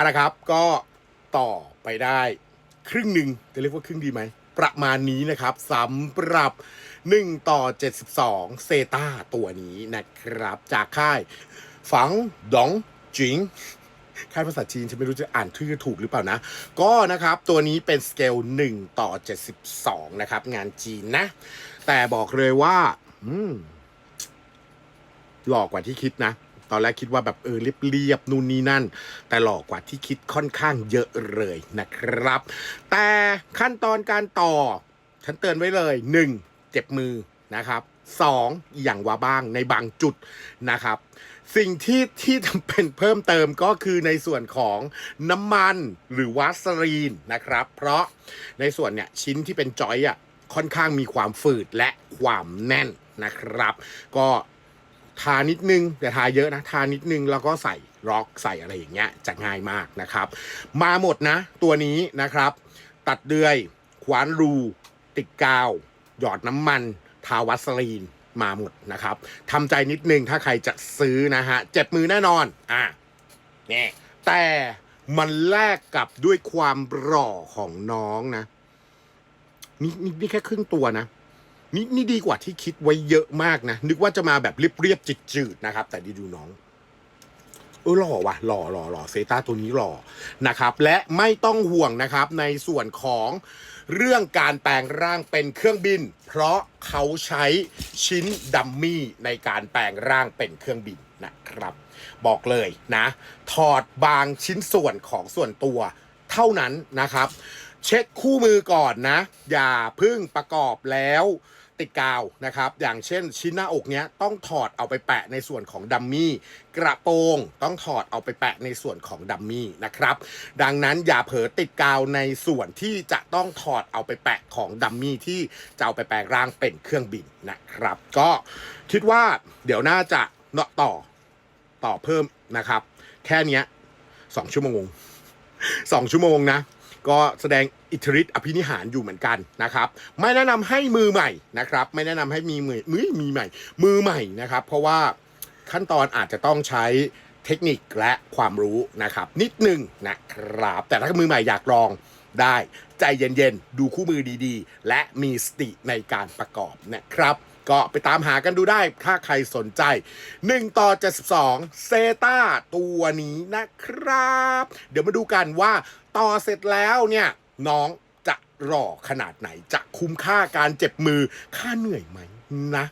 เอาละครับ ก็ต่อไปได้ครึ่งหนึ่งจะเรียกว่าครึ่งดีไหม ประมาณนี้นะครับสำหรับ 1 ต่อ 72 เซตาตัวนี้นะครับ จากค่ายฝังดองจิงค่ายภาษาจีนฉันไม่รู้จะอ่านชื่อถูกหรือเปล่านะ ก็นะครับตัวนี้เป็นสเกล 1 ต่อ 72 นะครับ งานจีนนะ แต่บอกเลยว่าหลอกกว่าที่คิดนะ ตอนแรกคิดว่าแบบเออเรียบๆนู่นนี่นั่น แต่หลอกกว่าที่คิดค่อนข้างเยอะเลยนะครับ แต่ขั้นตอนการต่อฉันเตือนไว้เลย 1. เจ็บมือนะครับ 2. อย่างว่าบ้างในบางจุดนะครับ สิ่งที่ที่จำเป็นเพิ่มเติมก็คือในส่วนของน้ำมันหรือวัสลีนนะครับ เพราะในส่วนเนี่ยชิ้นที่เป็นจอยอะค่อนข้างมีความฝืดและความแน่นนะครับ ก็ ทานิดนึงแต่ทาเยอะนะ ทานิดนึงแล้วก็ใส่ร็อกใส่อะไรอย่างเงี้ยจะง่ายมากนะครับ มาหมดนะ ตัวนี้นะครับ ตัดเดือยขวานรู ติดกาว หยอดน้ำมัน ทาวัสลีนมาหมดนะครับทำใจนิดนึงถ้าใครจะซื้อนะฮะ เจ็บมือแน่นอนอะนี่แต่มันแลกกับด้วยความหล่อของน้องนะนี่นี่แค่ครึ่งตัวนะ นี่นี่ดีกว่าที่คิดไว้เยอะมากนะ นึกว่าจะมาแบบเรียบๆจืดๆนะครับ แต่ดีดูน้องเออหล่อว่ะหล่อหล่อหล่อเซตาตัวนี้หล่อนะครับ และไม่ต้องห่วงนะครับในส่วนของเรื่องการแปลงร่างเป็นเครื่องบิน เพราะเขาใช้ชิ้นดัมมี่ในการแปลงร่างเป็นเครื่องบินนะครับ บอกเลยนะ ถอดบางชิ้นส่วนของส่วนตัวเท่านั้นนะครับ เช็คคู่มือก่อนนะ อย่าพึ่งประกอบแล้วติดกาวนะครับ อย่างเช่นชิ้นหน้าอกเนี้ยต้องถอดเอาไปแปะในส่วนของดัมมี่ กระโปรงต้องถอดเอาไปแปะในส่วนของดัมมี่นะครับ ดังนั้นอย่าเผลอติดกาวในส่วนที่จะต้องถอดเอาไปแปะของดัมมี่ที่จะเอาไปแปลงร่างเป็นเครื่องบินนะครับ ก็คิดว่าเดี๋ยวน่าจะเนาะต่อต่อเพิ่มนะครับ แค่นี้สองชั่วโมงสองชั่วโมงนะ ก็แสดงอิทธิฤทธิ์อภินิหารอยู่เหมือนกันนะครับ ไม่แนะนำให้มือใหม่นะครับ ไม่แนะนำให้มีมือมือมีใหม่ มือใหม่นะครับ เพราะว่าขั้นตอนอาจจะต้องใช้เทคนิคและความรู้นะครับ นิดหนึ่งนะครับ แต่ถ้ามือใหม่อยากลองได้ใจเย็นๆ ดูคู่มือดีๆ และมีสติในการประกอบนะครับ ก็ไปตามหากันดูได้ถ้าใครสนใจ 1 ต่อ 72 เซตาตัวนี้นะครับ เดี๋ยวมาดูกันว่าต่อเสร็จแล้วเนี่ย น้องจะรอขนาดไหนจะคุ้มค่าการเจ็บมือค่าเหนื่อยไหมนะ